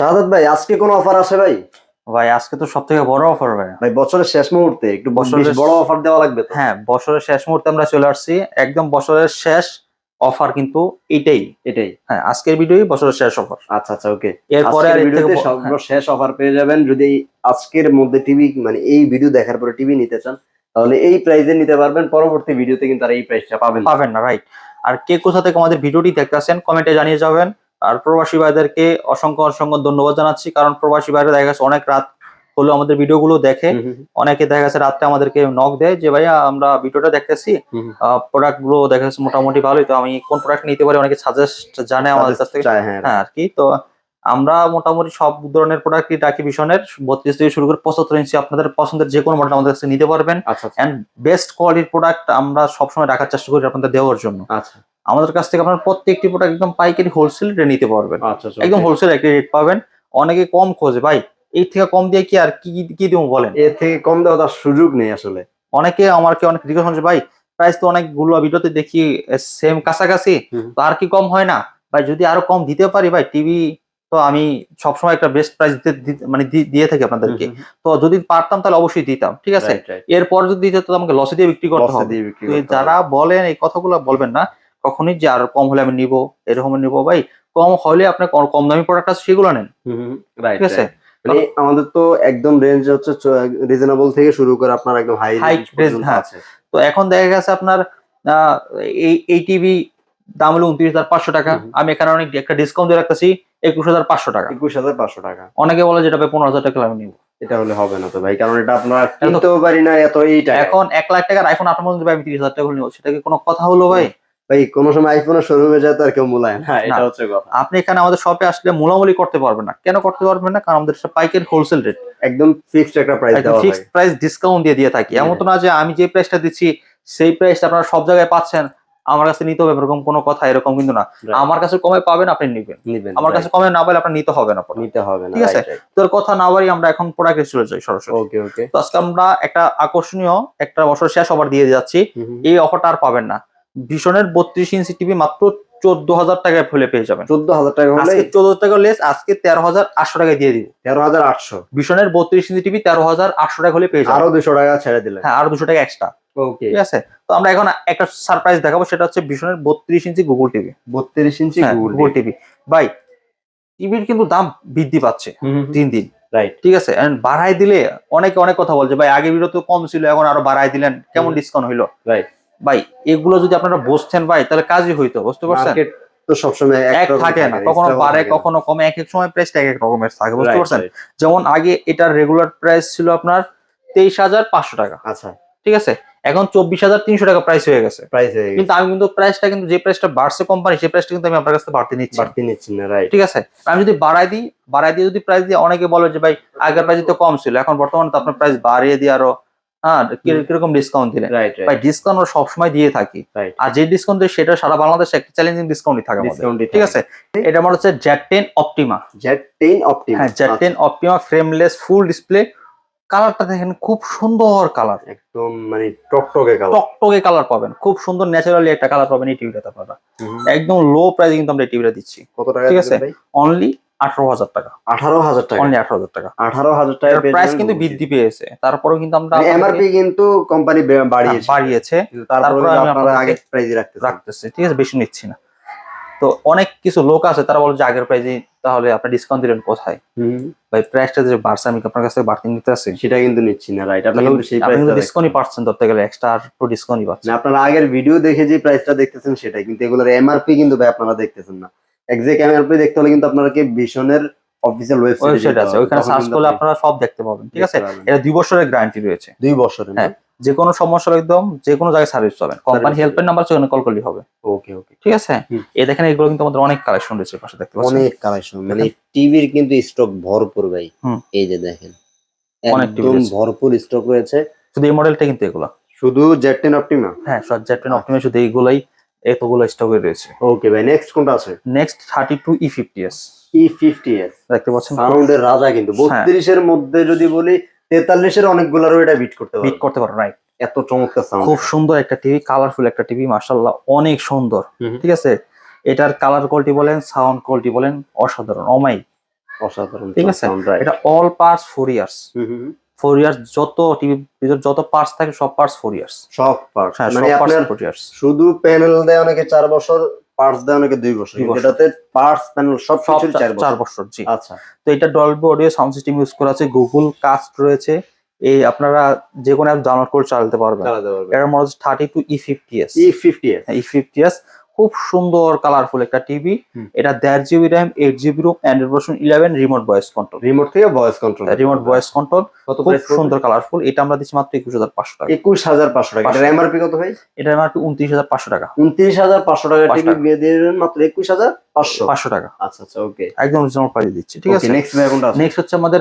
শাহাদাত ভাই আজকে কোন অফার আছে ভাই? ভাই আজকে তো সব থেকে বড় অফার ভাই। ভাই বছরের শেষ মুহূর্তে একটু বছরের বড় অফার দেওয়া লাগবে হ্যাঁ বছরের শেষ মুহূর্তে আমরা চলে আসছি। একদম বছরের শেষ অফার কিন্তু এটাই। এটাই। হ্যাঁ আজকের ভিডিওই বছরের শেষ অফার আচ্ছা আচ্ছা ওকে এরপরে আর ভিডিওতে হ্যাঁ, অফার পেয়ে যাবেন। যদি আজকের মধ্যে টিভি মানে এই ভিডিও দেখার পরে টিভি নিতে চান তাহলে এই প্রাইসে নিতে পারবেন। পরবর্তী ভিডিওতে কিন্তু আর এই প্রাইসটা পাবেন পাবেন না রাইট আর কে কোথা থেকে আমাদের ভিডিওটি দেখতেছেন কমেন্টে জানিয়ে যাবেন। আর প্রবাসী ভাইদেরকে অসংখ্য অসংখ্য ধন্যবাদ জানাচ্ছি কারণ প্রবাসী ভাইরা দেখা গেছে অনেক রাত হলো আমাদের ভিডিওগুলো দেখে। অনেকে দেখা গেছে রাত্রে আমাদেরকে নক দেয় যে ভাইয়া আমরা ভিডিওটা দেখতেছি। প্রোডাক্টগুলো দেখা যাচ্ছে মোটামুটি ভালোই তো আমি কোন প্রোডাক্ট নিতে পারি? অনেকে সাজেস্ট জানে আমাদের কাছ থেকে। হ্যাঁ। হ্যাঁ আর কি তো আমরা মোটামুটি সব ধরনের প্রোডাক্টই রাখি ভীষণের। বত্রিশ থেকে শুরু করে পঁচাত্তর ইঞ্চি আপনাদের পছন্দের যে কোনো মডেল আমাদের কাছে নিতে পারবেন। অ্যান্ড বেস্ট কোয়ালিটির প্রোডাক্ট আমরা সবসময় রাখার চেষ্টা করি আপনাদের দেওয়ার জন্য। আচ্ছা। আমাদের কাছ থেকে আপনার প্রত্যেকটি প্রোডাক্ট একদম পাইকারি হোলসেল রেটে নিতে পারবেন। আচ্ছা আচ্ছা, একদম হোলসেল একটা রেট পাবেন। অনেকে কম খোঁজে। ভাই এর থেকে কম দিয়ে কি আর কি কি- দিব বলেন? এর থেকে কম দেওয়া তার সুযোগ নেই আসলে। অনেকে আমাকে অনেক রিকোয়েস্ট করছে ভাই প্রাইস তো অনেকগুলো ভিডিওতে দেখি সেম কাছাকাছি। তো আর কি কম হয় না? ভাই যদি আরও কম দিতে পারি ভাই টিভি তো আমি সবসময় একটা বেস্ট প্রাইস মানে দিয়ে থাকি আপনাদেরকে। তো যদি পারতাম তাহলে অবশ্যই দিতাম ঠিক আছে. এরপর যদি দিতে তো আমাকে লসে দিয়ে বিক্রি করতে হবে। যারা বলেন এই কথাগুলো বলবেন না কখনই যে আর কম হলে আমি নিব এরকম নিব ভাই কম হলে আপনার কম- দামি প্রোডাক্ট আছে সেগুলো নেন। ঠিক আছে? মানে আমাদের তো একদম রেঞ্জ হচ্ছে রিজনেবল থেকে শুরু করে আপনার একদম হাই রেঞ্জ হ্যাঁ। আছে। তো এখন দেখা গেছে আপনার এই এই টিভি দাম হলো উনত্রিশ হাজার পাঁচশো টাকা। আমি এখানে অনেক একটা ডিসকাউন্ট দিয়ে রাখতেছি একুশ হাজার পাঁচশো টাকা। একুশ হাজার পাঁচশো টাকা। অনেকে বলে যেটা পনেরো হাজার টাকা আমি নিব। এটা হলে হবে না তো ভাই কারণ এটা আপনার কিনতেও পারি না এত এই টাকা। এখন এক লাখ টাকার আইফোন মধ্যে আমি তিরিশ হাজার টাকা নিব সেটা কি কোনো কথা হলো ভাই? ভাই কোন সময় আইফোনের শোরুমে যায় তো আর কেউ মূলায় না। এটা হচ্ছে কথা। আপনি এখানে আমাদের শপে আসলে মোলামুলি করতে পারবেন না। কেন করতে পারবেন না? কারণ আমাদের পাইকারি হোলসেল রেট একদম ফিক্সড একটা প্রাইস দেওয়া ফিক্সড প্রাইস ডিসকাউন্ট দিয়ে দিয়ে থাকি। এমন তো না যে আমি যে প্রাইসটা দিচ্ছি সেই প্রাইসটা আপনারা সব জায়গায় পাচ্ছেন। আমার কাছে নিতে হবে এরকম কোনো কথা এরকম কিন্তু না। আমার কাছে কমে পাবেন আপনি নিবেন। নিবেন আমার কাছে কমে না পেলে আপনার নিতে হবে না নিতে হবে না ঠিক আছে? তোর কথা না বাড়ি আমরা এখন প্রোডাক্টে চলে যাই সরাসরি। ওকে ওকে তো আজকে আমরা একটা আকর্ষণীয় একটা বছর শেষ অফার দিয়ে যাচ্ছি। এই অফারটা আর পাবেন না। ভীষণের বত্রিশ ইঞ্চি টিভি মাত্র চোদ্দ হাজার টাকায় ফেলে পেয়ে যাবেন। চোদ্দ হাজার টাকা হলে চোদ্দ টাকা লেস আজকে তেরো হাজার আটশো টাকায় দিয়ে দিব। তেরো হাজার আটশো। ভীষণের বত্রিশ ইঞ্চি টিভি তেরো হাজার আটশো টাকা হলে পেয়ে যাবেন। আরও দুশো টাকা ছেড়ে দিলেন। হ্যাঁ আরও দুশো টাকা এক্সট্রা ওকে ঠিক আছে? তো আমরা এখন একটা সারপ্রাইজ দেখাবো সেটা হচ্ছে ভীষণের বত্রিশ ইঞ্চি গুগল টিভি বত্রিশ ইঞ্চি গুগল টিভি ভাই টিভির কিন্তু দাম বৃদ্ধি পাচ্ছে দিন দিন। রাইট ঠিক আছে? And বাড়াই দিলে অনেকে অনেক কথা বলছে ভাই আগে ভিডিও তো কম ছিল এখন আরও বাড়াই দিলেন কেমন ডিসকাউন্ট হইল? Right. ভাই এগুলো যদি আপনারা বসতেন ভাই তাহলে কাজই হইতো বুঝতে পারছেন? তো সবসময় এক থাকে না কখনো বাড়ে কখনো কমে এক এক সময় প্রাইসটা এক এক রকমের থাকে বুঝতে পারছেন? যেমন আগে এটার রেগুলার প্রাইস ছিল আপনার তেইশ হাজার পাঁচশো টাকা। আচ্ছা। ঠিক আছে? এখন চব্বিশ হাজার তিনশো টাকা প্রাইস হয়ে গেছে। প্রাইস হয়ে কিন্তু আমি কিন্তু প্রাইসটা কিন্তু যে প্রাইসটা বাড়ছে কোম্পানি সেই প্রাইসটা কিন্তু আমি আপনার কাছে বাড়তে নিচ্ছি বাড়তি নিচ্ছি না রাইট ঠিক আছে? আমি যদি বাড়াই দিই বাড়াই দিয়ে যদি প্রাইস দিই অনেকে বলে যে ভাই আগের প্রাইস তো কম ছিল এখন বর্তমানে তো আপনার প্রাইস বাড়িয়ে দিয়ে আরও হ্যাঁ কীরকম ডিসকাউন্ট দিলেন রাইট ভাই ডিসকাউন্ট আমরা সবসময় দিয়ে থাকি। আর যে ডিসকাউন্ট দেয় সেটা সারা বাংলাদেশে একটা চ্যালেঞ্জিং ডিসকাউন্টই থাকে ঠিক আছে? এটা আমার হচ্ছে Z ten Optima Z ten Optimus হ্যাঁ Z ten Optima frameless full display কালারটা দেখেন খুব সুন্দর কালার। একদম মানে টকটকে কালার। টকটকে কালার পাবেন। খুব সুন্দর ন্যাচারালি একটা কালার পাবেন এই টিভিটাতে আপনারা। একদম লো প্রাইসে কিন্তু আমরা এই টিভিটা দিচ্ছি। কত টাকা ঠিক। আছে? অনলি আঠারো হাজার টাকা। আঠারো হাজার টাকা? অনলি আঠারো হাজার টাকা। আঠারো হাজার টাকা প্রাইস কিন্তু বৃদ্ধি পেয়েছে। তারপরেও কিন্তু আমরা এমআরপি কিন্তু কোম্পানি বাড়িয়েছে হ্যাঁ, বাড়িয়েছে। তারপরে তারপরে আপনারা আগে প্রাইস রাখতেছেন। রাখতেছে। ঠিক আছে বেশি নিচ্ছি না। তো অনেক কিছু লোক আছে তারা বলে যে আগের প্রাইজে তাহলে আপনি ডিসকাউন্ট দিলেন কোথায়? ভাই প্রাইসটা যে বাড়ছে আমি আপনার কাছ থেকে বাড়তি নিতে আসি? সেটা কিন্তু নিচ্ছি না রাইট আপনি কিন্তু সেই প্রাইসটা ডিসকাউন্টই পাচ্ছেন ধরতে গেলে এক্সট্রা আর একটু ডিসকাউন্টই পাচ্ছেন। আপনারা আগের ভিডিও দেখে যে প্রাইসটা দেখতেছেন সেটাই কিন্তু এগুলোর এমআরপি কিন্তু ভাই আপনারা দেখতেছেন না। এক্সাক্ট এমআরপি দেখতে হলে কিন্তু আপনাকে ভীষণের অফিসিয়াল ওয়েবসাইট আছে ওইখানে সার্চ করলে আপনারা সব দেখতে পাবেন ঠিক আছে? এটা দুই বছরের গ্যারান্টি রয়েছে। দুই বছরের হ্যাঁ। যে কোনো সমস্যা একদম যে কোনো জায়গায় সার্ভিস পাবেন। কোম্পানি হেল্পের নাম্বার সেখানে কল করলেই হবে। ওকে ওকে ঠিক আছে। এই দেখেন এগুলো কিন্তু আমাদের অনেক কালেকশন রয়েছে পাশে দেখতে পাচ্ছেন? অনেক কালেকশন মানে টিভির কিন্তু স্টক ভরপুর ভাই। এই যে দেখেন। একদম ভরপুর স্টক রয়েছে। শুধু এই মডেলটা কিন্তু এগুলো। শুধু জেড টেন অপটিমা হ্যাঁ জেটপেন অপটিমে শুধু এইগুলাই এতগুলো স্টকে রয়েছে। ওকে ভাই নেক্সট কোনটা আছে? Next thirty two E fifty S E fifty S দেখতে পাচ্ছেন? সাউন্ডের রাজা কিন্তু। হ্যাঁ। বত্রিশের মধ্যে যদি বলি তেতাল্লিশের অনেকগুলোরও এটা বিট করতে বিট করতে পারো রাইট এত চমৎকার সাউন্ড খুব সুন্দর একটা টিভি কালারফুল একটা টিভি মার্শাল্লাহ অনেক সুন্দর। ঠিক আছে? এটার কালার কোয়ালিটি বলেন সাউন্ড কোয়ালিটি বলেন অসাধারণ অমাই অসাধারণ ঠিক আছে? এটা all parts four years hmm, hmm, hmm. Four years যত টিভি ভিতর যত পার্টস থাকে সব পার্টস ফোর ইয়ার্স সব পার্ট হ্যাঁ মানে আপনার পার্টস ফোর ইয়ার্স শুধু প্যানেল দেয় অনেকে চার বছর পার্টস দেয় অনেকে দুই বছর। এটাতে পার্টস প্যানেল সব কিছুর চার বছর। জি। আচ্ছা। তো এটা Dolby audio sound system use করা আছে গুগল কাস্ট রয়েছে। এই আপনারা যে কোনো অ্যাপ ডাউনলোড করে চালাতে পারবেন। এর model thirty two E fifty S E fifty S E fifty S খুব সুন্দর কালারফুল একটা টিভি এটা দেড় GB RAM eight GB ROM Android version eleven remote voice control remote থেকে voice control remote voice control খুব সুন্দর colourful এটা আমরা দিচ্ছি মাত্র একুশ হাজার পাঁচশো টাকা। একুশ হাজার পাঁচশো টাকা। পাঁচশো। এটা এমআরপি কত ভাই? এটা মাত্র উনত্রিশ হাজার পাঁচশো টাকা। উনত্রিশ হাজার পাঁচশো টাকা টিভি দিলেন মাত্র একুশ হাজার পাঁচশো। পাঁচশো টাকা। আচ্ছা আচ্ছা ওকে একদম রিজনেবল প্রাইস দিচ্ছি ঠিক আছে? নেক্সট নেক্সট হচ্ছে আমাদের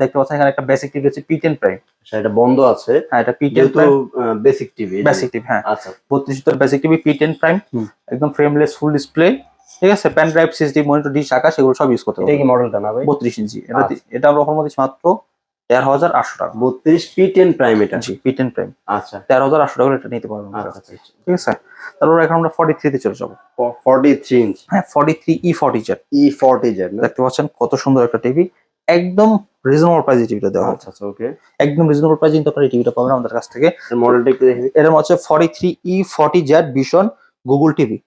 দেখতে পাচ্ছেন এখানে একটা বেসিক টিভি হচ্ছে পি টেন প্রাইম আচ্ছা, এটা বন্ধ আছে। হ্যাঁ এটা পি টেন যেহেতু prime basic TV basic TV হ্যাঁ। আচ্ছা। বত্রিশ ইঞ্চির basic TV P ten prime একদম ফ্রেমলেস ফুল ডিসপ্লে ঠিক আছে? Pan drive CSD monitor dish Akash সেগুলো সব ইউজ করতে এটা পারবে কি মডেলটা না ভাই? বত্রিশ ইঞ্চি এটা আচ্ছা। এটা আমরা অফার মধ্যে মাত্র তেরো হাজার আটশো টাকা। বত্রিশ পি টেন প্রাইম এটা? জি পি টেন প্রাইম আচ্ছা। তেরো হাজার আটশো টাকা এটা নিতে পারবেন আচ্ছা ঠিক আছে? তারপর এখন আমরা ফর্টি থ্রিতে চলে যাব। ফর্টি থ্রি ইঞ্চ হ্যাঁ forty three E forty Z E forty Z না? দেখতে পাচ্ছেন কত সুন্দর একটা টিভি একদম রিজনেবল প্রাইসে টিভিটা দেওয়া আচ্ছা আচ্ছা ওকে একদম রিজনেবল প্রাইসে কিন্তু আপনারা এই টিভিটা পাবেন আমাদের কাছ থেকে। মডেলটা একটু দেখি এর হচ্ছে forty three E forty Z vision Google TV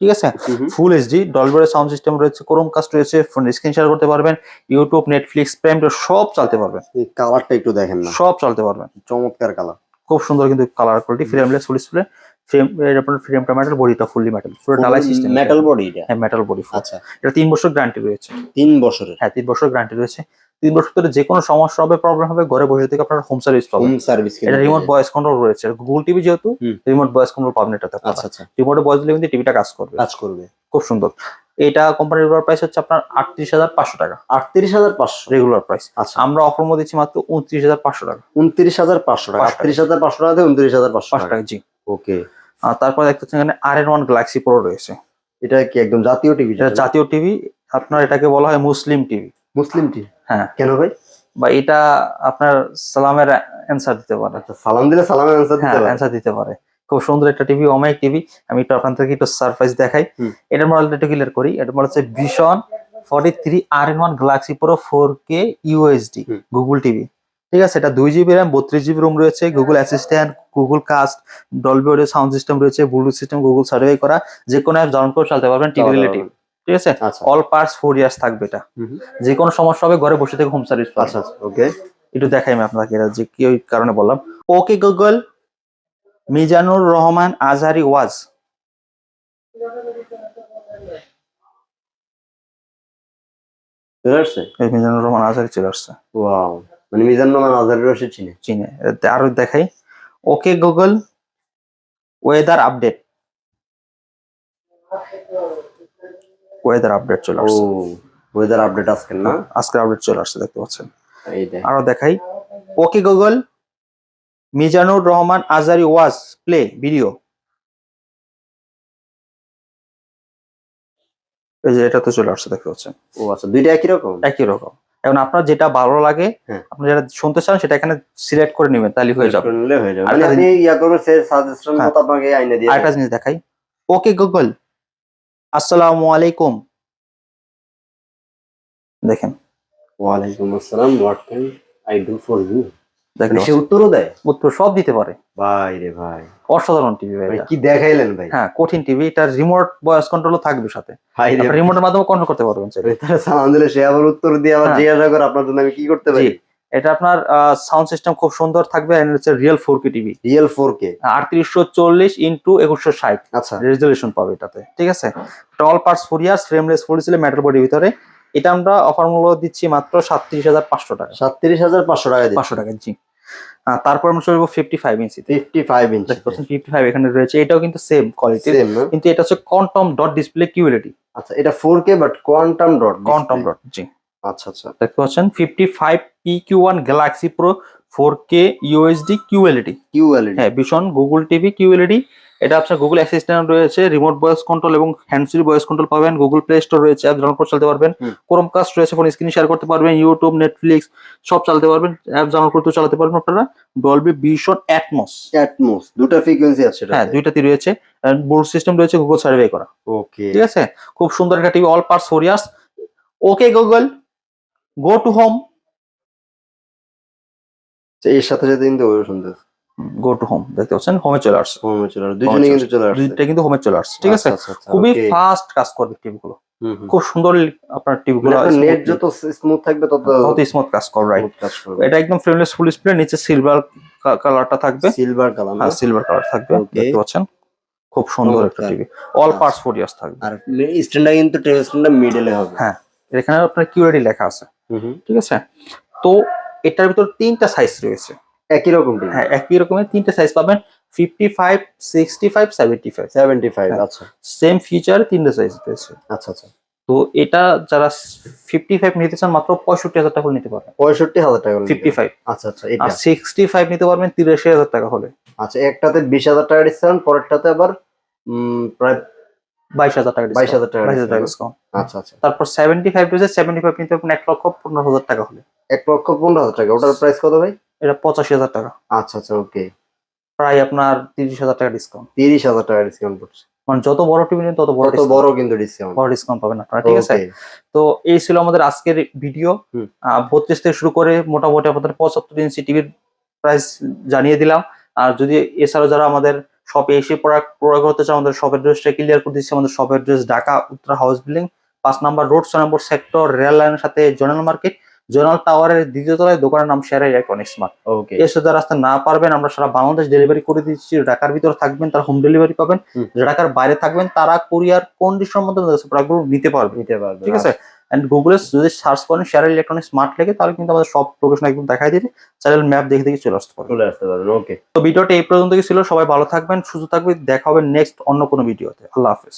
ঠিক আছে? ফুল এইচডি ডলবের সাউন্ড সিস্টেম রয়েছে ক্রোম কাস্ট রয়েছে ফোন স্ক্রিন শেয়ার করতে পারবেন ইউটিউব নেটফ্লিক্স প্রাইম সব চালাতে পারবেন। কালারটা একটু দেখেন না। সব চালাতে পারবেন। চমৎকার কালার খুব সুন্দর কিন্তু colour quality frameless full display frame আপনার ফ্রেমটা মেটাল বডিটা ফুললি মেটাল পুরো ডালাই সিস্টেম মেটাল বডি এটা হ্যাঁ মেটাল বডি আচ্ছা। এটা তিন বছর গ্যারান্টি রয়েছে। তিন বছরের? হ্যাঁ তিন বছর গ্যারান্টি রয়েছে। তিন বছর ধরে যে কোনো সমস্যা হবে প্রবলেম হবে ঘরে বসে থেকে আপনার হোম সার্ভিস পাবেন। হোম সার্ভিস এটা রিমোট ভয়েস কন্ট্রোল রয়েছে। গুগল টিভি যেহেতু রিমোট ভয়েস কন্ট্রোল পাবেন এটাতে আচ্ছা আচ্ছা। রিমোটে ভয়েস দিলে কিন্তু টিভিটা কাজ করবে। কাজ করবে। খুব সুন্দর। এটা কোম্পানির প্রাইস হচ্ছে আপনার আটত্রিশ হাজার পাঁচশো টাকা। আটত্রিশ হাজার পাঁচশো। রেগুলার প্রাইস আচ্ছা। আমরা অফার মধ্যে দিচ্ছি মাত্র উনত্রিশ হাজার পাঁচশো টাকা। উনত্রিশ হাজার পাঁচশো টাকা। আটত্রিশ হাজার পাঁচশো টাকা উনত্রিশ হাজার পাঁচশো টাকা। জি। ওকে আর তারপর দেখতে পাচ্ছেন এখানে R N one galaxy pro রয়েছে। এটা কি একদম জাতীয় টিভি এটা জাতীয় টিভি আপনার এটাকে বলা হয় মুসলিম টিভি মুসলিম টিভি হ্যাঁ। কেন ভাই? বা এটা আপনার সালামের অ্যান্সার দিতে পারে। আচ্ছা সালাম দিলে সালামের অ্যান্সার হ্যাঁ দিতে পারে। অ্যান্সার দিতে পারে। খুব সুন্দর একটা টিভি অমাইক টিভি আমি একটু আপনাদেরকে একটু সারপ্রাইজ দেখাই। এটার মডেলটা একটু ক্লিয়ার করি। এটার মডেল হচ্ছে vision forty three R N one galaxy pro four K USD Google TV ঠিক আছে? এটা দুই জিবি র্যাম বত্রিশ জিবি রুম রয়েছে Google assistant Google cast Dolby audio sound system রয়েছে ব্লুটুথ সিস্টেম গুগল সার্ভে করা যে কোনো অ্যাপ ডাউনলোড করে চালাতে পারবেন টিভি রিলেটিভ ঠিক আছে? আচ্ছা। অল পার্টস ফোর ইয়ার্স থাকবে এটা। যে কোনো সমস্যা হবে ঘরে বসে থেকে হোম সার্ভিস আচ্ছা আচ্ছা ওকে একটু দেখাই আমি আপনাকে এটা যে কি ওই কারণে বললাম। ওকে গুগল মিজানুর রহমান আজহারি ওয়াজ। চলে আসছে? এই মিজানুর রহমান আজহারি চলে আসছে। ওয়াও মানে মিজান রহমান আজহারি রশিদ চিনে? চিনে। আরও দেখাই। Okay Google weather update. Weather update চলে ও আসছে ওয়েদার আপডেট আজকে না? আজকে আপডেট চলে আসছে দেখতে পাচ্ছেন। এই দেখ। আরও দেখাই। ওকে গুগল মিজানুর রহমান আজারি ওয়াজ প্লে ভিডিও। এই যে এটা তো চলে আসছে দেখতে পাচ্ছেন। ও আচ্ছা দুইটা একই রকম? একই রকম। এখন আপনার যেটা ভালো লাগে হ্যাঁ। আপনি যেটা শুনতে চান সেটা এখানে সিলেক্ট করে নেবেন তাহলে হয়ে যাবে। আর মানে আপনি ইয়া করবেন সে সাজেশন হ্যাঁ। মতো আপনাকে আইনে দিয়ে আরেকটা জিনিস দেখাই। ওকে গুগল আসসালামু আলাইকুম। দেখেন। ওয়ালাইকুম আসসালাম what can I do for you দেখেন সে উত্তরও দেয় উত্তর সব দিতে পারে। ভাই রে ভাই। অসাধারণ টিভি ভাই। কি দেখাইলেন ভাই? হ্যাঁ কঠিন টিভি এটা রিমোট ভয়েস কন্ট্রোলও থাকবে সাথে। রিমোটের মাধ্যমে কন্ট্রোল করতে পারবেন। সালাম দিলে সে আবার উত্তর দিয়ে আবার হ্যাঁ। জিজ্ঞাসা করে আপনার জন্য আমি কি করতে পারি? এটা আপনার সাউন্ড সিস্টেম খুব সুন্দর থাকবে and হচ্ছে real four K TV real four K আটত্রিশশো চল্লিশ ইন্টু একুশশো ষাট। আচ্ছা। রেজলিউশন পাবে এটাতে ঠিক আছে? টল parts four years frameless full ছিল মেটাল বডির ভিতরে। এটা আমরা অফার মূল্য দিচ্ছি মাত্র সাতত্রিশ হাজার পাঁচশো টাকা। সাতত্রিশ হাজার পাঁচশো টাকা দিয়ে পাঁচশো টাকা জি। তারপর আমরা চলবো ফিফটি ফাইভ ইঞ্চি fifty five inch fifty five এখানে রয়েছে এটাও কিন্তু সেম কোয়ালিটি কিন্তু এটা হচ্ছে কন্টম ডট ডিসপ্লে কিউএলইডি আচ্ছা এটা four K but quantum dot quantum dot জি। আচ্ছা আচ্ছা। দেখতে পাচ্ছেন fifty five P Q one galaxy pro four K USD QLED QLED হ্যাঁ ভীষণ গুগল টিভি কিউএলইডি এটা আপনার গুগল অ্যাসিস্ট্যান্ট রয়েছে রিমোট ভয়েস কন্ট্রোল এবং হ্যান্ডসফ্রি ভয়েস কন্ট্রোল পাবেন গুগল প্লে স্টোর রয়েছে অ্যাপ ডাউনলোড চালাতে পারবেন। ক্রোম কাস্ট রয়েছে ফোন স্ক্রিন শেয়ার করতে পারবেন ইউটিউব নেটফ্লিক্স সব চালাতে পারবেন অ্যাপ ডাউনলোড করতে চালাতে পারবেন আপনারা। ডলবি ভীষণ অ্যাটমস অ্যাটমস দুটো ফ্রিকোয়েন্সি আছে এটা হ্যাঁ দুইটাতে রয়েছে। বোর্ড সিস্টেম রয়েছে গুগল সার্ভে করা। ওকে ঠিক আছে? খুব সুন্দর একটা TV all parts four years okay Google go to home এর সাথে সাথে কিন্তু ওই শুনতে গো টু হোম দেখতে পাচ্ছেন? হোমে চলে আসছে। হোমে চলে আসছে। দুজনে কিন্তু চলে আসছে। দুইটা কিন্তু হোমে চলে আসছে ঠিক আছে? আচ্ছা, আচ্ছা, খুবই ফাস্ট কাজ করবে টিভি গুলো। খুব সুন্দর আপনার টিভি গুলো নেট যত স্মুথ থাকবে তত তত স্মুথ কাজ করবে রাইট এটা একদম ফ্রেমলেস ফুল ডিসপ্লে নিচে সিলভার কালারটা থাকবে। সিলভার কালার হ্যাঁ সিলভার কালার থাকবে দেখতে পাচ্ছেন? খুব সুন্দর একটা। টিভি। অল আচ্ছা। পার্টস ফোর ইয়ার্স থাকবে। আর স্ট্যান্ডটা কিন্তু টেবিল স্ট্যান্ডটা মিডলে হবে। হ্যাঁ এখানে আপনার কিউরিটি লেখা আছে। ঠিক আছে? তো এটার ভিতর তিনটা সাইজ রয়েছে। একই রকম হ্যাঁ একই রকমের তিনটে সাইজ পাবেন fifty five sixty five seventy five seventy five. আচ্ছা। সেম ফিচার তিনটা সাইজ রয়েছে। আচ্ছা আচ্ছা। তো এটা যারা ফিফটি ফাইভ নিতে চান মাত্র পঁয়ষট্টি হাজার টাকা নিতে পারবেন। পঁয়ষট্টি হাজার টাকা ফিফটি ফাইভ আচ্ছা আচ্ছা আর সিক্সটি ফাইভ নিতে পারবেন তিরাশি হাজার টাকা হলে। আচ্ছা একটাতে বিশ হাজার টাকা ডিসকাউন্ট পরেরটাতে আবার প্রায় বাইশ হাজার টাকা বাইশ হাজার টাকা বাইশ হাজার টাকা ডিসকাউন্ট আচ্ছা আচ্ছা। তারপর সেভেন্টি ফাইভ রয়েছে সেভেন্টি ফাইভ নিতে পারবেন এক লক্ষ পনেরো হাজার টাকা হলে। এক লক্ষ পনেরো হাজার টাকা। ওটার প্রাইস কত ভাই? এটা পঁচাশি হাজার টাকা। আচ্ছা আচ্ছা ওকে প্রায় আপনার তিরিশ হাজার টাকা ডিসকাউন্ট তিরিশ হাজার টাকা ডিসকাউন্ট পড়ছে মানে যত বড় টিভি নেন তত বড়। বড় কিন্তু ডিসকাউন্ট বড় ডিসকাউন্ট পাবেন আপনারা ঠিক আছে? তো এই ছিল আমাদের আজকের ভিডিও। বত্রিশ থেকে শুরু করে মোটামুটি আপনাদের পঁচাত্তর ইঞ্চি টিভির প্রাইস জানিয়ে দিলাম। আর যদি এছাড়াও যারা আমাদের শপে এসে প্রোডাক্ট প্রোডাক্ট করতে চান আমাদের শপের অ্যাড্রেসটা ক্লিয়ার করে দিচ্ছি। আমাদের শপের address Dhaka Uttara house building পাঁচ নাম্বার রোড ছয় নম্বর সেক্টর রেল লাইনের সাথে জোনাল মার্কেট জোনাল টাওয়ারের দ্বিতীয় তলায় দোকানের নাম শেয়ার ইলেকট্রনিক্স মার্ট ওকে এসে যারা আসতে না পারবেন আমরা সারা বাংলাদেশ ডেলিভারি করে দিচ্ছি ঢাকার ভিতরে থাকবেন তারা হোম ডেলিভারি পাবেন। ঢাকার বাইরে থাকবেন তারা কোরিয়ার কন্ডিশন মধ্যে প্রোডাক্টগুলো নিতে পারবে। নিতে পারবে ঠিক আছে? এন্ড গুগলে যদি সার্চ করেন শেয়ার ইলেকট্রনিক্স স্মার্ট লেগে তাহলে কিন্তু আমাদের সব লোকেশন একদম দেখাই দিবে। চ্যানেল ম্যাপ দেখে দেখে চলে আসতে পারবে চলে আসতে পারবেন ওকে তো ভিডিওটা এই পর্যন্ত ছিল সবাই ভালো থাকবেন সুস্থ থাকবেন দেখা হবে নেক্সট অন্য কোনো ভিডিওতে। আল্লাহ হাফেজ।